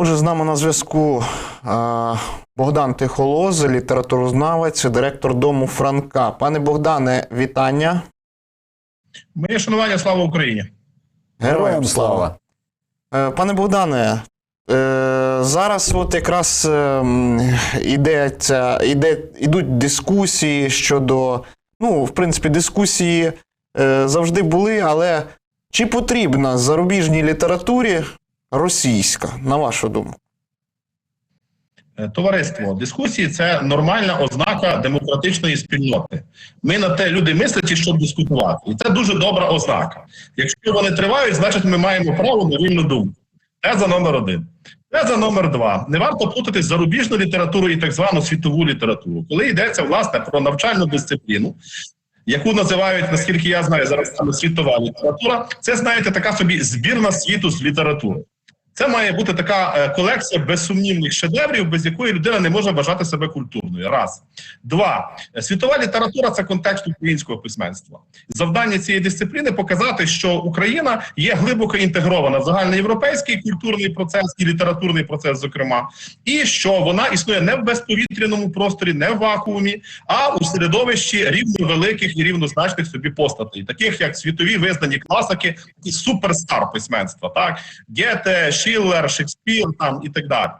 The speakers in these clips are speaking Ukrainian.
Отже, з нами на зв'язку Богдан Тихолоз, літературознавець, директор дому Франка. Пане Богдане, вітання. Моє шанування слава Україні. Героям слава. Е, Пане Богдане, е, зараз от якраз е, м, ідеться, іде, ідуть дискусії щодо, ну, в принципі, дискусії завжди були, але чи потрібна зарубіжній літературі російська, на вашу думку? Е, Товариство, дискусії це нормальна ознака демократичної спільноти. Ми на те люди мислять, щоб дискутувати, і це дуже добра ознака. Якщо вони тривають, значить ми маємо право на вільну думку. Теза номер один. Теза номер два. Не варто плутати зарубіжну літературу і так звану світову літературу, коли йдеться власне про навчальну дисципліну. Яку називають, наскільки я знаю, зараз саме світова література, це знаєте, така собі збірна світу з літератури. Це має бути така е, колекція безсумнівних шедеврів, без якої людина не може вважати себе культурною. Раз два світова література це контекст українського письменства. Завдання цієї дисципліни показати, що Україна є глибоко інтегрована в загальноєвропейський культурний процес і літературний процес, зокрема, і що вона існує не в безповітряному просторі, не в вакуумі, а у середовищі рівно великих і рівнозначних собі постатей, таких як світові визнані класики і суперстар письменства, так Гете, Шиллер, Шекспір там і так далі.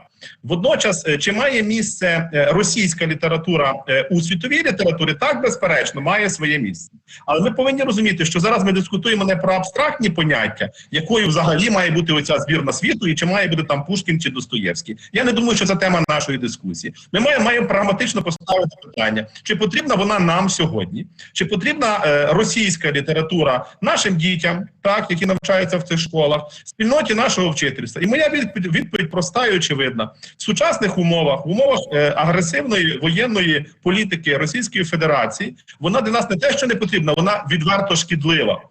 Водночас, е, чи має місце е, російська література е, у світовій літературі? Так, безперечно, має своє місце. Але ми повинні розуміти, що зараз ми дискутуємо не про абстрактні поняття, якою взагалі має бути оця збірна світу, і чи має бути там Пушкін чи Достоєвський. Я не думаю, що це тема нашої дискусії. Ми маємо, маємо прагматично поставити питання: чи потрібна вона нам сьогодні, чи потрібна російська література нашим дітям, так які навчаються в цих школах, спільноті нашого вчительства. І моя відповідь проста і очевидна. В сучасних умовах, в умовах е, агресивної воєнної політики Російської Федерації, вона для нас не те, що не потрібна, вона відверто шкідлива.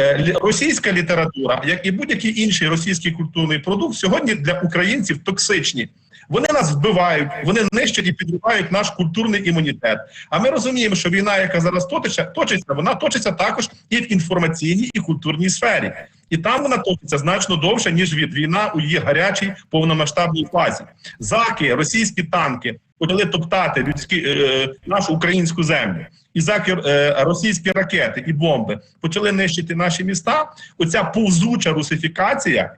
Е, Російська література, як і будь-який інший російський культурний продукт, сьогодні для українців токсичні. Вони нас вбивають, вони нищать і підривають наш культурний імунітет. А ми розуміємо, що війна, яка зараз точиться, точиться, вона точиться також і в інформаційній і культурній сфері. І там вона точиться значно довше, ніж від війна у її гарячій повномасштабній фазі. Заки, російські танки почали топтати людські е, нашу українську землю. І заки е, російські ракети і бомби почали нищити наші міста. Оця повзуча русифікація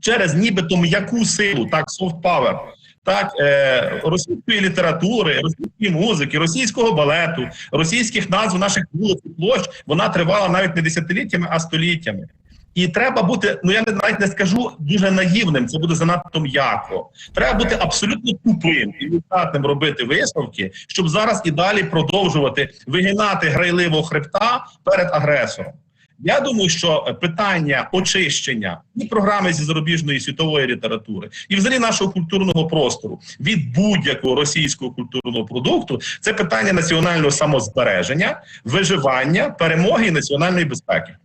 через нібито м'яку силу, так soft power, так е, російської літератури, російської музики, російського балету, російських назв наших вулиць і площ, вона тривала навіть не десятиліттями, а століттями. І треба бути, ну я навіть не скажу дуже наївним, це буде занадто м'яко. Треба бути абсолютно тупим і нездатним робити висновки, щоб зараз і далі продовжувати вигинати грайливо хребта перед агресором. Я думаю, що питання очищення і програми зі зарубіжної світової літератури, і взагалі нашого культурного простору від будь-якого російського культурного продукту це питання національного самозбереження, виживання, перемоги і національної безпеки.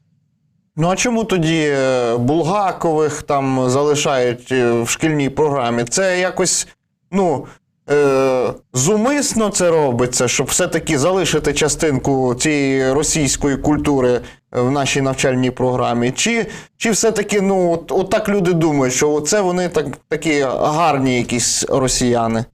Ну а чому тоді е, Булгакових там залишають е, в шкільній програмі? Це якось, ну. Е, зумисно це робиться, щоб все-таки залишити частинку цієї російської культури в нашій навчальній програмі. Чи, чи все-таки, ну, от, от так люди думають, що це вони так, такі гарні якісь росіяни?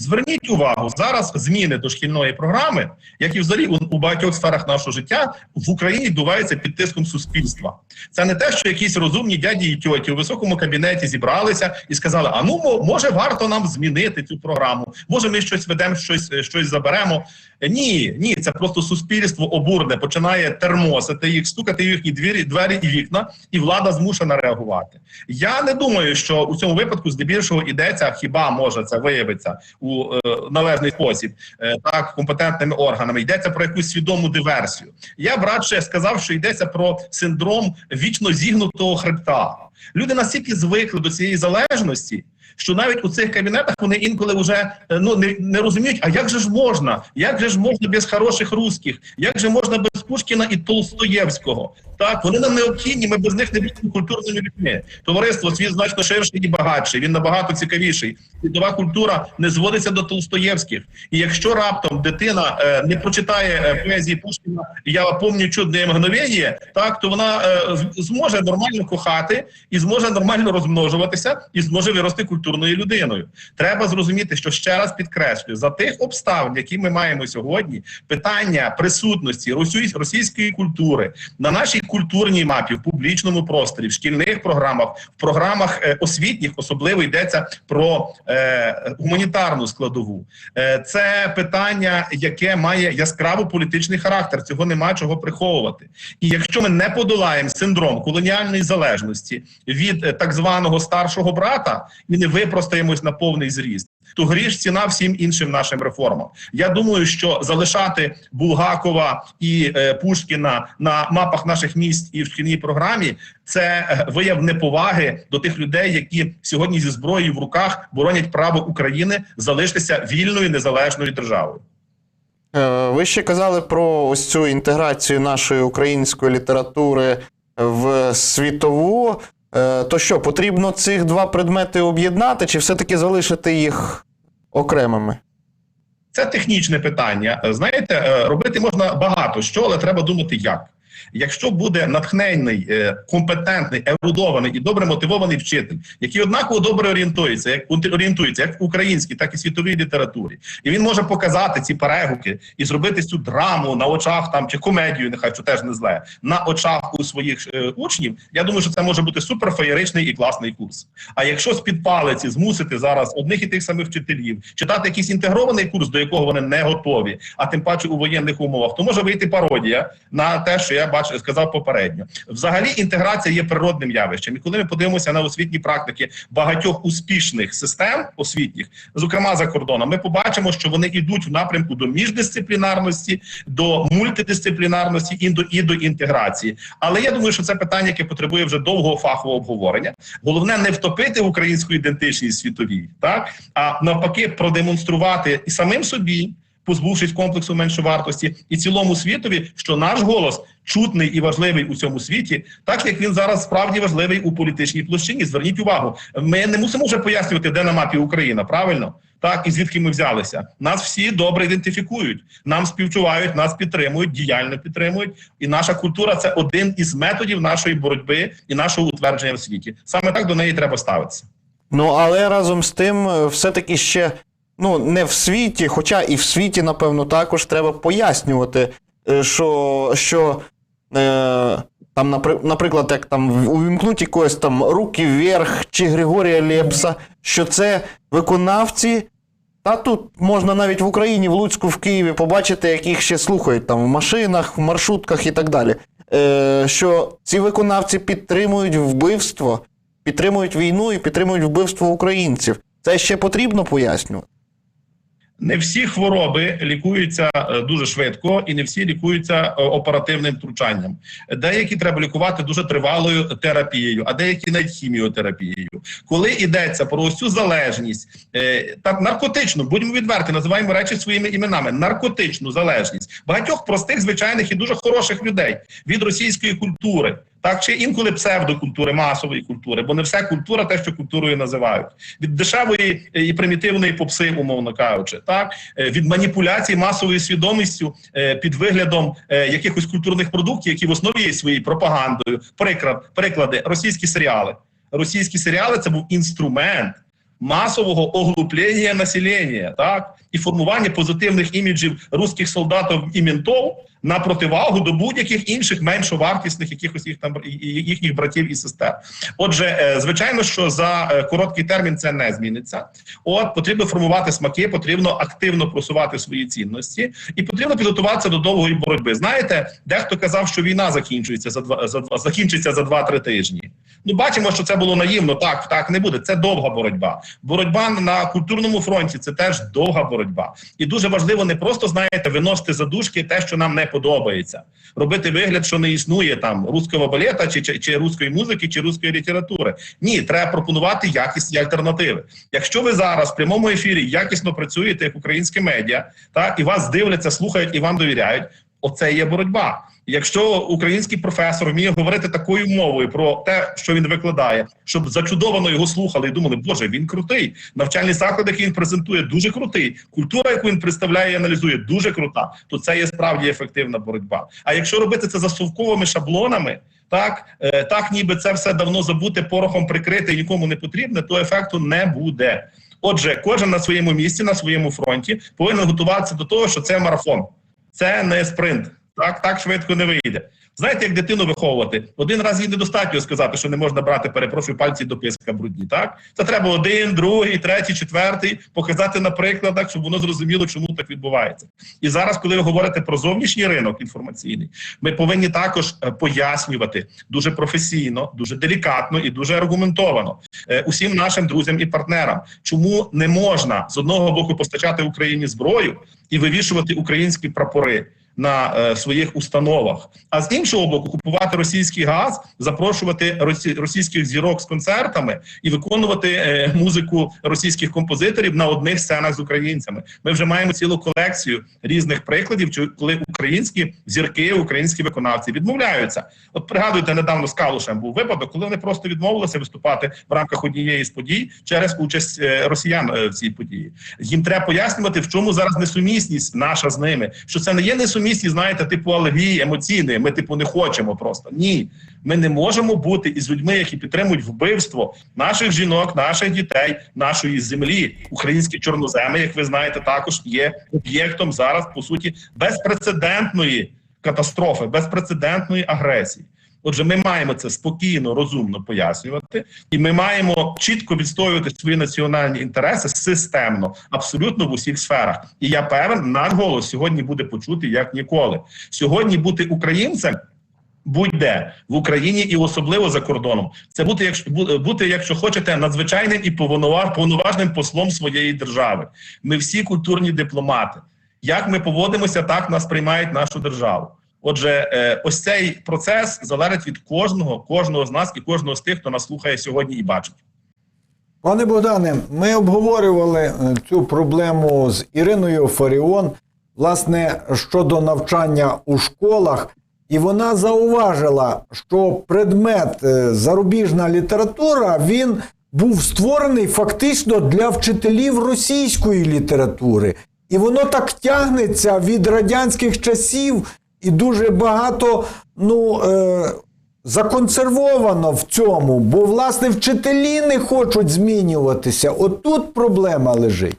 Зверніть увагу, зараз зміни до шкільної програми, як і взагалі у, багатьох сферах нашого життя, в Україні відбуваються під тиском суспільства. Це не те, що якісь розумні дяді і тьоті у високому кабінеті зібралися і сказали: а ну мо- може варто нам змінити цю програму, може ми щось ведемо, щось, е, щось заберемо. Ні, ні, це просто суспільство обурне, починає термосити їх, стукати в їхні двері, двері і вікна, і влада змушена реагувати. Я не думаю, що у цьому випадку здебільшого йдеться, хіба може це виявиться у е, належний спосіб, е, так компетентними органами. Йдеться про якусь свідому диверсію. Я б радше сказав, що йдеться про синдром вічно зігнутого хребта. Люди настільки звикли до цієї залежності. Що навіть у цих кабінетах вони інколи вже е, ну не, не розуміють, а як же ж можна? Як же ж можна без хороших русських? Як же можна без Пушкіна і Толстоєвського. Так, вони нам необхідні, ми без них не будемо культурними людьми. Товариство світ значно ширший і багатший, він набагато цікавіший. Світова культура не зводиться до Толстоєвських. І якщо раптом дитина е, не прочитає е, поезії Пушкіна, я помню чудне мгновення, так то вона е, зможе нормально кохати і зможе нормально розмножуватися, і зможе вирости культурною людиною. Треба зрозуміти, що ще раз підкреслюю, за тих обставин, які ми маємо сьогодні, питання присутності російсь- російської культури на нашій культурній мапі, в публічному просторі, в шкільних програмах, в програмах е, освітніх, особливо йдеться про е, гуманітарну складову. Е, це питання, яке має яскраво політичний характер. Цього нема чого приховувати. І якщо ми не подолаємо синдром колоніальної залежності від так званого старшого брата і не випростаємось на повний зріст. То гріш ціна всім іншим нашим реформам. Я думаю, що залишати Булгакова і е, Пушкіна на мапах наших міст і в шкільній програмі це е, вияв неповаги до тих людей, які сьогодні зі зброєю в руках боронять право України залишитися вільною незалежною державою. Е, Ви ще казали про ось цю інтеграцію нашої української літератури в світову. Е, То що, потрібно цих два предмети об'єднати, чи все-таки залишити їх окремими? Це технічне питання. Знаєте, е, робити можна багато що, але треба думати як. Якщо буде натхненний, е, компетентний, ерудований і добре мотивований вчитель, який однаково добре орієнтується, як орієнтується як в українській, так і світовій літературі, і він може показати ці перегуки і зробити цю драму на очах там чи комедію, нехай що теж не зле, на очах у своїх е, учнів. Я думаю, що це може бути суперфеєричний і класний курс. А якщо з під палиці змусити зараз одних і тих самих вчителів читати якийсь інтегрований курс, до якого вони не готові, а тим паче у воєнних умовах, то може вийти пародія на те, що я бачив, сказав попередньо. Взагалі, інтеграція є природним явищем. І коли ми подивимося на освітні практики багатьох успішних систем освітніх, зокрема за кордоном, ми побачимо, що вони йдуть в напрямку до міждисциплінарності, до мультидисциплінарності і до і до інтеграції. Але я думаю, що це питання, яке потребує вже довгого фахового обговорення. Головне не втопити українську ідентичність світовій, так а навпаки, продемонструвати і самим собі. Позбувшись комплексу меншовартості і цілому світові, що наш голос чутний і важливий у цьому світі, так як він зараз справді важливий у політичній площині. Зверніть увагу, ми не мусимо вже пояснювати, де на мапі Україна, правильно? Так, і звідки ми взялися. Нас всі добре ідентифікують, нам співчувають, нас підтримують, діяльно підтримують. І наша культура це один із методів нашої боротьби і нашого утвердження в світі. Саме так до неї треба ставитися. Ну, але разом з тим, е, все-таки ще ну, не в світі, хоча і в світі, напевно, також треба пояснювати, е, що, що е, там, напри- наприклад, як там увімкнуть якогось там руки вверх чи Григорія Лепса, що це виконавці. Та тут можна навіть в Україні, в Луцьку, в Києві побачити, яких ще слухають там в машинах, в маршрутках і так далі. Е, що ці виконавці підтримують вбивство, підтримують війну і підтримують вбивство українців. Це ще потрібно пояснювати. Не всі хвороби лікуються е, дуже швидко, і не всі лікуються е, оперативним втручанням. Деякі треба лікувати дуже тривалою терапією, а деякі навіть хіміотерапією. Коли йдеться про цю залежність, е, так наркотичну, будемо відверті, називаємо речі своїми іменами. Наркотичну залежність багатьох простих, звичайних і дуже хороших людей від російської культури. Так чи інколи псевдокультури, масової культури, бо не все культура, те, що культурою називають, від дешевої і примітивної попси, умовно кажучи, так е, від маніпуляцій масовою свідомістю е, під виглядом е, якихось культурних продуктів, які в основі є своєю пропагандою. Приклад, приклади, російські серіали. Російські серіали це був інструмент масового оглуплення населення, так і формування позитивних іміджів русських солдатів і ментов на противагу до будь-яких інших меншовартісних якихось їх там їхніх братів і сестер. Отже, е, звичайно, що за е, короткий термін це не зміниться. От потрібно формувати смаки, потрібно активно просувати свої цінності, і потрібно підготуватися до довгої боротьби. Знаєте, дехто казав, що війна закінчується за два за два закінчиться за 2-3 тижні. Ну, бачимо, що це було наївно. Так, так не буде. Це довга боротьба. Боротьба на культурному фронті це теж довга боротьба. І дуже важливо не просто знаєте виносити задушки те, що нам не подобається, робити вигляд, що не існує там руського балета, чи, чи, чи руської музики, чи руської літератури. Ні, треба пропонувати якісні альтернативи. Якщо ви зараз в прямому ефірі якісно працюєте як українське медіа, так і вас дивляться, слухають і вам довіряють. Оце є боротьба. Якщо український професор вміє говорити такою мовою про те, що він викладає, щоб зачудовано його слухали і думали, боже, він крутий. Навчальний заклад, який він презентує, дуже крутий. Культура, яку він представляє і аналізує, дуже крута. То це є справді ефективна боротьба. А якщо робити це за совковими шаблонами, так, е, так ніби це все давно забуте, порохом прикрите і нікому не потрібне, то ефекту не буде. Отже, кожен на своєму місці, на своєму фронті повинен готуватися до того, що це марафон, це не спринт. Так, так швидко не вийде. Знаєте, як дитину виховувати? Один раз їй недостатньо сказати, що не можна брати, перепрошую, пальці до писка брудні. Так це треба один, другий, третій, четвертий показати на прикладах, щоб воно зрозуміло, чому так відбувається. І зараз, коли ви говорите про зовнішній ринок інформаційний, ми повинні також е, пояснювати дуже професійно, дуже делікатно і дуже аргументовано е, усім нашим друзям і партнерам, чому не можна з одного боку постачати Україні зброю і вивішувати українські прапори на е, своїх установах, а з іншого боку, купувати російський газ, запрошувати росі, російських зірок з концертами і виконувати е, музику російських композиторів на одних сценах з українцями. Ми вже маємо цілу колекцію різних прикладів, коли українські зірки, українські виконавці відмовляються. От пригадуйте, недавно з Калушем був випадок, коли вони просто відмовилися виступати в рамках однієї з подій через участь е, росіян е, в цій події. Їм треба пояснювати, в чому зараз несумісність наша з ними. Що це не є несумісність, знаєте, типу алергії емоційної. Ми, типу, не хочемо просто. Ні, ми не можемо бути із людьми, які підтримують вбивство наших жінок, наших дітей, нашої землі. Українські чорноземи, як ви знаєте, також є об'єктом зараз по суті безпрецедентної катастрофи, безпрецедентної агресії. Отже, ми маємо це спокійно, розумно пояснювати, і ми маємо чітко відстоювати свої національні інтереси системно, абсолютно в усіх сферах. І я певен, наш голос сьогодні буде почути як ніколи. Сьогодні бути українцем. Будь-де в Україні і особливо за кордоном, це бути, якщо бути, якщо хочете, надзвичайним і повноваж- повноважним послом своєї держави. Ми всі культурні дипломати. Як ми поводимося, так нас приймають нашу державу. Отже, е, ось цей процес залежить від кожного, кожного з нас і кожного з тих, хто нас слухає сьогодні і бачить. Пане Богдане, ми обговорювали е, цю проблему з Іриною Фаріон, власне, щодо навчання у школах, і вона зауважила, що предмет е, зарубіжна література він був створений фактично для вчителів російської літератури. І воно так тягнеться від радянських часів, і дуже багато ну, е, законсервовано в цьому, бо власне вчителі не хочуть змінюватися. Отут проблема лежить.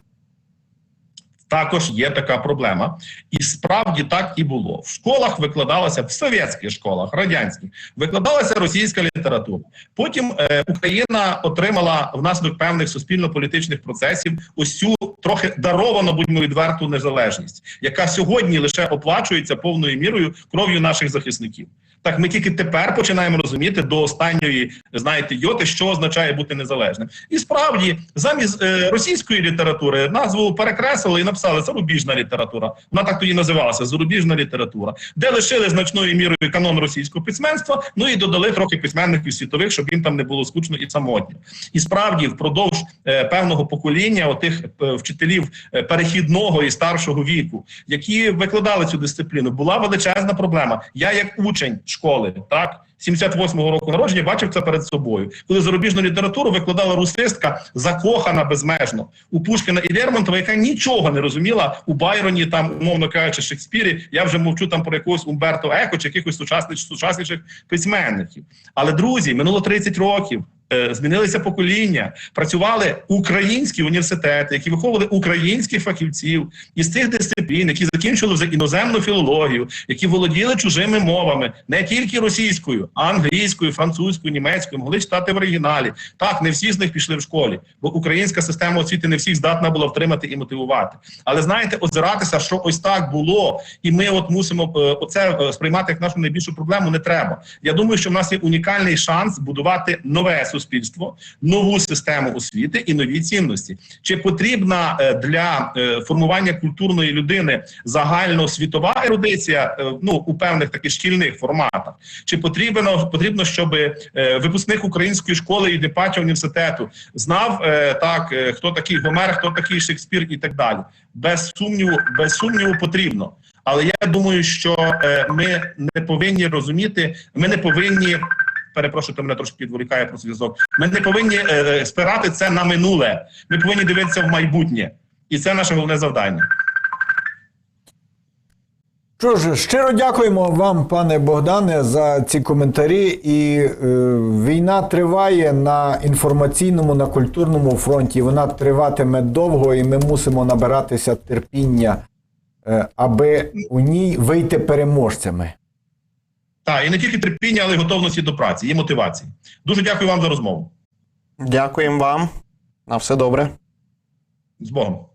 Також є така проблема, і справді так і було. В школах викладалася в совєтських школах, радянських викладалася російська література. Потім е, Україна отримала внаслідок певних суспільно-політичних процесів ось цю трохи даровану, будьмо відверту, незалежність, яка сьогодні лише оплачується повною мірою кров'ю наших захисників. Так, ми тільки тепер починаємо розуміти до останньої, знаєте, йоти, що означає бути незалежним. І справді, замість е, російської літератури назву перекреслили і написали зарубіжна література. Вона так тоді називалася зарубіжна література, де лишили значною мірою канон російського письменства. Ну і додали трохи письменників світових, щоб їм там не було скучно і самотньо. І справді, впродовж е, певного покоління отих е, вчителів е, перехідного і старшого віку, які викладали цю дисципліну, була величезна проблема. Я, як учень школи, так 78-го року народження, бачив це перед собою, коли зарубіжну літературу викладала русистка, закохана безмежно у Пушкіна і Лермонтова, яка нічого не розуміла у Байроні, там умовно кажучи, Шекспірі. Я вже мовчу там про якогось Умберто Еко чи якихось сучасних сучасніших письменників. Але друзі, минуло 30 років. Е, Змінилися покоління, працювали українські університети, які виховували українських фахівців із цих дисциплін, які закінчили вже іноземну філологію, які володіли чужими мовами, не тільки російською, а англійською, французькою, німецькою, могли читати в оригіналі. Так, не всі з них пішли в школі, бо українська система освіти не всіх здатна була втримати і мотивувати. Але знаєте, озиратися, що ось так було, і ми от мусимо е, оце е, сприймати як нашу найбільшу проблему. Не треба. Я думаю, що в нас є унікальний шанс будувати нове суспільство, нову систему освіти і нові цінності. Чи потрібна е, для е, формування культурної людини загальносвітова ерудиція е, ну у певних таких шкільних форматах? Чи потрібно потрібно, щоб випускник української школи і Дипача університету знав так, хто такий Гомер, хто такий Шекспір і так далі? Без сумніву, без сумніву потрібно. Але я думаю, що ми не повинні розуміти, ми не повинні. Перепрошую, мене трошки відволікає про зв'язок. Ми не повинні е, спирати це на минуле. Ми повинні дивитися в майбутнє, і це наше головне завдання. Що ж, щиро дякуємо вам, пане Богдане, за ці коментарі. І е, війна триває на інформаційному, на культурному фронті. Вона триватиме довго, і ми мусимо набиратися терпіння, е, аби у ній вийти переможцями. Так, і не тільки терпіння, але й готовності до праці і мотивації. Дуже дякую вам за розмову. Дякуємо вам. На все добре. З Богом.